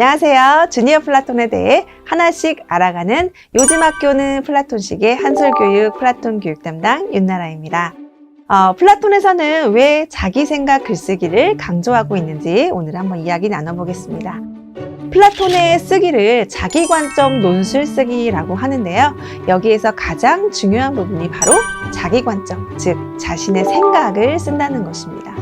안녕하세요. 주니어 플라톤에 대해 하나씩 알아가는 요즘 학교는 플라톤식의 한술교육 플라톤 교육 담당 윤나라입니다. 어, 플라톤에서는 왜 자기 생각 글쓰기를 강조하고 있는지 오늘 한번 이야기 나눠보겠습니다. 플라톤의 쓰기를 자기 관점 논술 쓰기라고 하는데요. 여기에서 가장 중요한 부분이 바로 자기 관점, 즉 자신의 생각을 쓴다는 것입니다.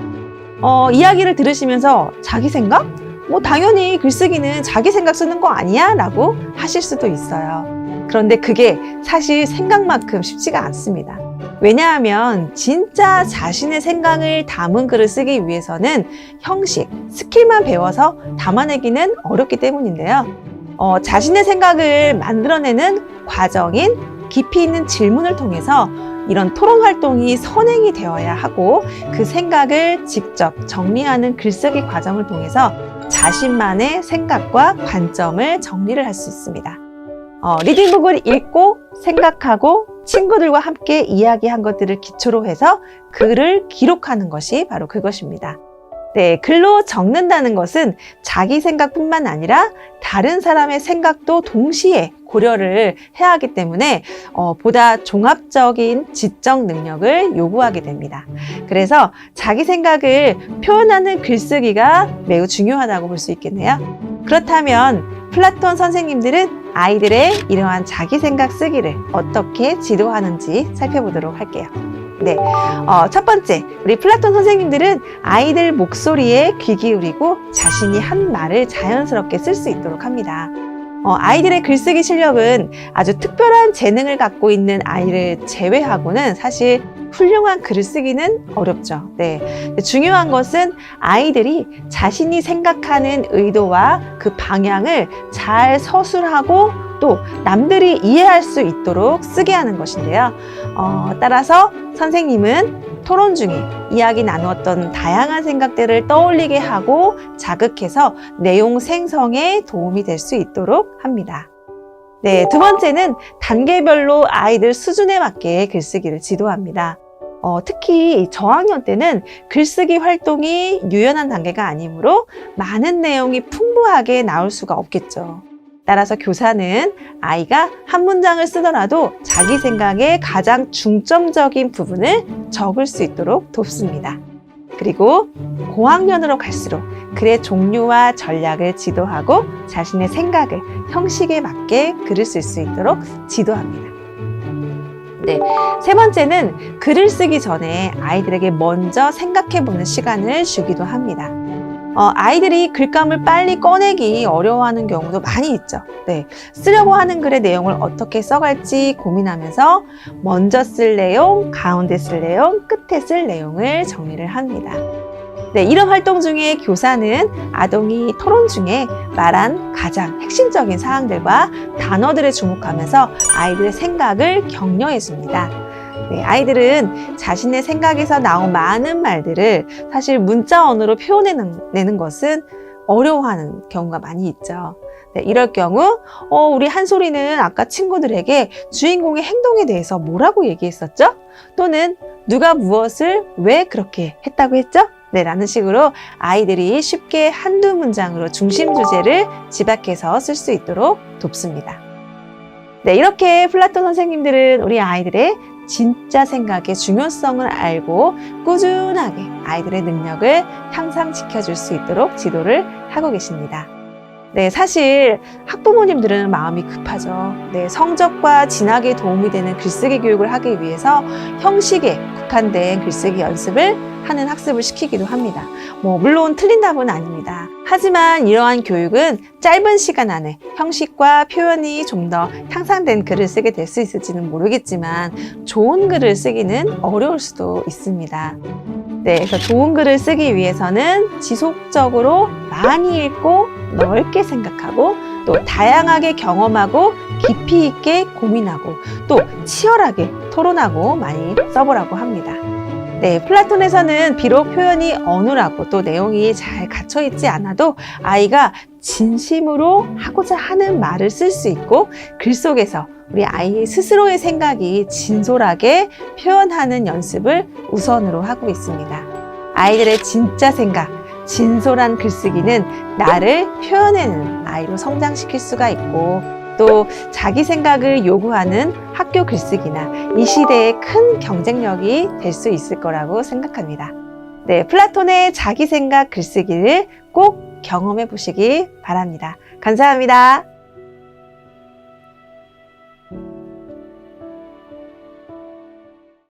어, 이야기를 들으시면서 자기 생각? 뭐 당연히 글쓰기는 자기 생각 쓰는 거 아니야? 라고 하실 수도 있어요. 그런데 그게 사실 생각만큼 쉽지가 않습니다. 왜냐하면 진짜 자신의 생각을 담은 글을 쓰기 위해서는 형식, 스킬만 배워서 담아내기는 어렵기 때문인데요. 어, 자신의 생각을 만들어내는 과정인 깊이 있는 질문을 통해서 이런 토론 활동이 선행이 되어야 하고 그 생각을 직접 정리하는 글쓰기 과정을 통해서 자신만의 생각과 관점을 정리를 할 수 있습니다. 어, 리딩북을 읽고 생각하고 친구들과 함께 이야기한 것들을 기초로 해서 글을 기록하는 것이 바로 그것입니다. 네, 글로 적는다는 것은 자기 생각뿐만 아니라 다른 사람의 생각도 동시에 고려를 해야 하기 때문에 어, 보다 종합적인 지적 능력을 요구하게 됩니다. 그래서 자기 생각을 표현하는 글쓰기가 매우 중요하다고 볼 수 있겠네요. 그렇다면 플라톤 선생님들은 아이들의 이러한 자기 생각 쓰기를 어떻게 지도하는지 살펴보도록 할게요. 네. 어, 첫 번째, 우리 플라톤 선생님들은 아이들 목소리에 귀 기울이고 자신이 한 말을 자연스럽게 쓸 수 있도록 합니다. 어, 아이들의 글쓰기 실력은 아주 특별한 재능을 갖고 있는 아이를 제외하고는 사실 훌륭한 글을 쓰기는 어렵죠. 네. 중요한 것은 아이들이 자신이 생각하는 의도와 그 방향을 잘 서술하고 또 남들이 이해할 수 있도록 쓰게 하는 것인데요. 어, 따라서 선생님은 토론 중에 이야기 나누었던 다양한 생각들을 떠올리게 하고 자극해서 내용 생성에 도움이 될 수 있도록 합니다. 네, 두 번째는 단계별로 아이들 수준에 맞게 글쓰기를 지도합니다. 어, 특히 저학년 때는 글쓰기 활동이 유연한 단계가 아니므로 많은 내용이 풍부하게 나올 수가 없겠죠. 따라서 교사는 아이가 한 문장을 쓰더라도 자기 생각에 가장 중점적인 부분을 적을 수 있도록 돕습니다. 그리고 고학년으로 갈수록 글의 종류와 전략을 지도하고 자신의 생각을 형식에 맞게 글을 쓸 수 있도록 지도합니다. 네. 세 번째는 글을 쓰기 전에 아이들에게 먼저 생각해 보는 시간을 주기도 합니다. 어, 아이들이 글감을 빨리 꺼내기 어려워하는 경우도 많이 있죠. 네. 쓰려고 하는 글의 내용을 어떻게 써갈지 고민하면서 먼저 쓸 내용, 가운데 쓸 내용, 끝에 쓸 내용을 정리를 합니다. 네, 이런 활동 중에 교사는 아동이 토론 중에 말한 가장 핵심적인 사항들과 단어들에 주목하면서 아이들의 생각을 격려해 줍니다. 네, 아이들은 자신의 생각에서 나온 많은 말들을 사실 문자 언어로 표현해내는 내는 것은 어려워하는 경우가 많이 있죠. 네, 이럴 경우, 어, 우리 한소리는 아까 친구들에게 주인공의 행동에 대해서 뭐라고 얘기했었죠? 또는 누가 무엇을 왜 그렇게 했다고 했죠? 네, 라는 식으로 아이들이 쉽게 한두 문장으로 중심 주제를 집약해서 쓸 수 있도록 돕습니다. 네, 이렇게 플라톤 선생님들은 우리 아이들의 진짜 생각의 중요성을 알고 꾸준하게 아이들의 능력을 향상시켜 줄 수 있도록 지도를 하고 계십니다. 네, 사실 학부모님들은 마음이 급하죠. 네, 성적과 진학에 도움이 되는 글쓰기 교육을 하기 위해서 형식에 국한된 글쓰기 연습을 하는 학습을 시키기도 합니다. 뭐, 물론 틀린 답은 아닙니다. 하지만 이러한 교육은 짧은 시간 안에 형식과 표현이 좀 더 향상된 글을 쓰게 될 수 있을지는 모르겠지만 좋은 글을 쓰기는 어려울 수도 있습니다. 네, 그래서 좋은 글을 쓰기 위해서는 지속적으로 많이 읽고 넓게 생각하고 또 다양하게 경험하고 깊이 있게 고민하고 또 치열하게 토론하고 많이 써보라고 합니다. 네, 플라톤에서는 비록 표현이 어눌하고 또 내용이 잘 갇혀 있지 않아도 아이가 진심으로 하고자 하는 말을 쓸 수 있고 글 속에서 우리 아이 스스로의 생각이 진솔하게 표현하는 연습을 우선으로 하고 있습니다. 아이들의 진짜 생각, 진솔한 글쓰기는 나를 표현해내는 아이로 성장시킬 수가 있고 또 자기 생각을 요구하는 학교 글쓰기나 이 시대의 큰 경쟁력이 될 수 있을 거라고 생각합니다. 네, 플라톤의 자기 생각 글쓰기를 꼭 경험해 보시기 바랍니다. 감사합니다.